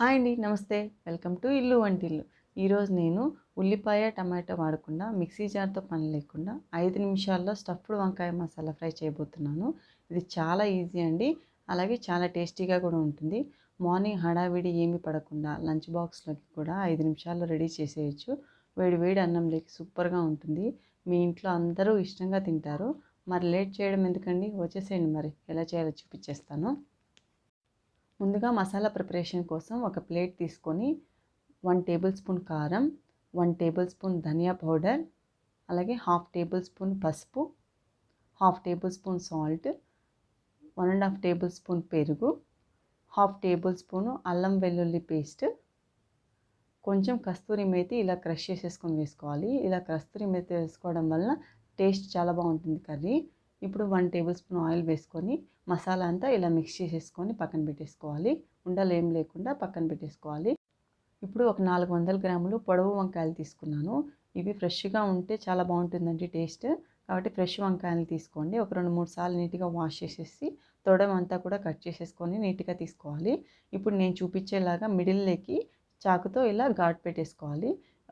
Hi అండి నమస్తే. Welcome to ఇల్లు వంటిల్లు. ఈరోజు నేను ఉల్లిపాయ టమాటో వాడకుండా మిక్సీ జార్తో పని లేకుండా ఐదు నిమిషాల్లో స్టఫ్డ్ వంకాయ మసాలా ఫ్రై చేయబోతున్నాను. ఇది చాలా ఈజీ అండి అలాగే చాలా టేస్టీగా కూడా ఉంటుంది. మార్నింగ్ హడావిడి ఏమి పడకుండా లంచ్ బాక్స్లోకి కూడా ఐదు నిమిషాల్లో రెడీ చేసేయచ్చు. వేడి వేడి అన్నంలోకి సూపర్గా ఉంటుంది. మీ ఇంట్లో అందరూ ఇష్టంగా తింటారు. మరి లేట్ చేయడం ఎందుకండి? వచ్చేసేయండి మరి. ఎలా చేయాలో చూపించేస్తాను ముందుగా మసాలా ప్రిపరేషన్ కోసం ఒక ప్లేట్ తీసుకొని వన్ టేబుల్ స్పూన్ కారం వన్ టేబుల్ స్పూన్ ధనియా పౌడర్ అలాగే హాఫ్ టేబుల్ స్పూన్ పసుపు half tablespoon salt one and half tablespoon పెరుగు హాఫ్ టేబుల్ స్పూను అల్లం వెల్లుల్లి పేస్ట్. కొంచెం కస్తూరి మేతి ఇలా క్రష్ చేసేసుకొని వేసుకోవాలి. ఇలా కస్తూరి మేతి వేసుకోవడం వల్ల టేస్ట్ చాలా బాగుంటుంది కర్రీ. ఇప్పుడు వన్ టేబుల్ స్పూన్ ఆయిల్ వేసుకొని మసాలా అంతా ఇలా మిక్స్ చేసేసుకొని పక్కన పెట్టేసుకోవాలి. ఉండలు ఏం లేకుండా పక్కన పెట్టేసుకోవాలి. ఇప్పుడు ఒక నాలుగు వందల గ్రాములు పొడవు వంకాయలు తీసుకున్నాను. ఇవి ఫ్రెష్గా ఉంటే చాలా బాగుంటుందండి టేస్ట్. కాబట్టి ఫ్రెష్ వంకాయలు తీసుకోండి. ఒక రెండు మూడు సార్లు నీట్గా వాష్ చేసేసి తొడం అంతా కూడా కట్ చేసేసుకొని నీట్గా తీసుకోవాలి. ఇప్పుడు నేను చూపించేలాగా మిడిల్లోకి చాకుతో ఇలా ఘాట్ పెట్టేసుకోవాలి.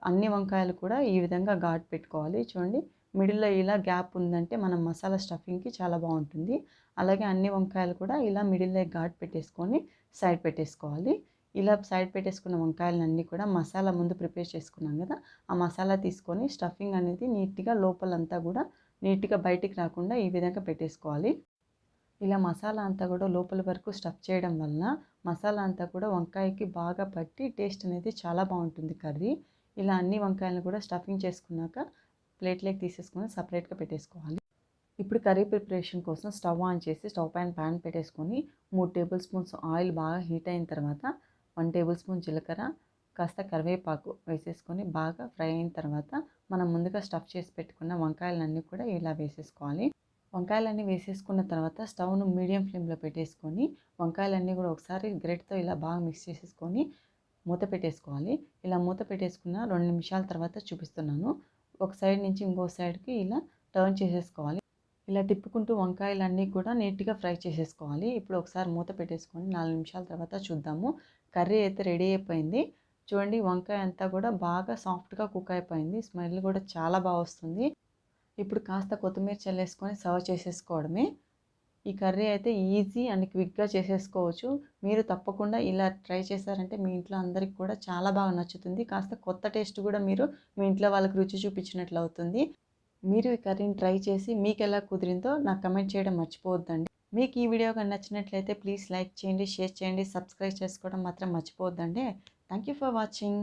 అన్ని వంకాయలు కూడా ఈ విధంగా ఘాట్ పెట్టుకోవాలి. చూడండి మిడిల్లో ఇలా గ్యాప్ ఉందంటే మనం మసాలా స్టఫింగ్కి చాలా బాగుంటుంది. అలాగే అన్ని వంకాయలు కూడా ఇలా మిడిల్లో ఘాట్ పెట్టేసుకొని సైడ్ పెట్టేసుకోవాలి. ఇలా సైడ్ పెట్టేసుకున్న వంకాయలన్నీ కూడా మసాలా ముందు ప్రిపేర్ చేసుకున్నాం కదా ఆ మసాలా తీసుకొని స్టఫింగ్ అనేది నీట్గా లోపలంతా కూడా నీట్గా బయటికి రాకుండా ఈ విధంగా పెట్టేసుకోవాలి. ఇలా మసాలా అంతా కూడా లోపల వరకు స్టఫ్ చేయడం వలన మసాలా అంతా కూడా వంకాయకి బాగా పట్టి టేస్ట్ అనేది చాలా బాగుంటుంది కర్రీ. ఇలా అన్ని వంకాయలను కూడా స్టఫింగ్ చేసుకున్నాక ప్లేట్లోకి తీసేసుకొని సపరేట్గా పెట్టేసుకోవాలి. ఇప్పుడు కర్రీ ప్రిపరేషన్ కోసం స్టవ్ ఆన్ చేసి స్టవ్ పైన ప్యాన్ పెట్టేసుకొని మూడు టేబుల్ స్పూన్స్ ఆయిల్ బాగా హీట్ అయిన తర్వాత వన్ టేబుల్ స్పూన్ జీలకర్ర కాస్త కరివేపాకు వేసేసుకొని బాగా ఫ్రై అయిన తర్వాత మనం ముందుగా స్టఫ్ చేసి పెట్టుకున్న వంకాయలన్నీ కూడా ఇలా వేసేసుకోవాలి. వంకాయలన్నీ వేసేసుకున్న తర్వాత స్టవ్ను మీడియం ఫ్లేమ్లో పెట్టేసుకొని వంకాయలన్నీ కూడా ఒకసారి గ్రెడ్తో ఇలా బాగా మిక్స్ చేసేసుకొని మూత పెట్టేసుకోవాలి. ఇలా మూత పెట్టేసుకున్న రెండు నిమిషాల తర్వాత చూపిస్తున్నాను. ఒక సైడ్ నుంచి ఇంకో సైడ్కి ఇలా టర్న్ చేసేసుకోవాలి. ఇలా తిప్పుకుంటూ వంకాయలన్నీ కూడా నీట్గా ఫ్రై చేసేసుకోవాలి. ఇప్పుడు ఒకసారి మూత పెట్టేసుకొని నాలుగు నిమిషాల తర్వాత చూద్దాము. కర్రీ అయితే రెడీ అయిపోయింది. చూడండి వంకాయ అంతా కూడా బాగా సాఫ్ట్గా కుక్ అయిపోయింది. స్మెల్ కూడా చాలా బాగా వస్తుంది. ఇప్పుడు కాస్త కొత్తిమీర చల్లేసుకొని సర్వ్ చేసేసుకోవడమే. ఈ కర్రీ అయితే ఈజీ అండ్ క్విక్గా చేసేసుకోవచ్చు. మీరు తప్పకుండా ఇలా ట్రై చేశారంటే మీ ఇంట్లో అందరికి కూడా చాలా బాగా నచ్చుతుంది. కాస్త కొత్త టేస్ట్ కూడా మీరు మీ ఇంట్లో వాళ్ళకి రుచి చూపించినట్లు అవుతుంది. మీరు ఈ కర్రీని ట్రై చేసి మీకు ఎలా కుదిరిందో నాకు కమెంట్ చేయడం మర్చిపోవద్దండి. మీకు ఈ వీడియో కానీ నచ్చినట్లయితే ప్లీజ్ లైక్ చేయండి షేర్ చేయండి సబ్స్క్రైబ్ చేసుకోవడం మాత్రం మర్చిపోవద్దండి. Thank you for watching.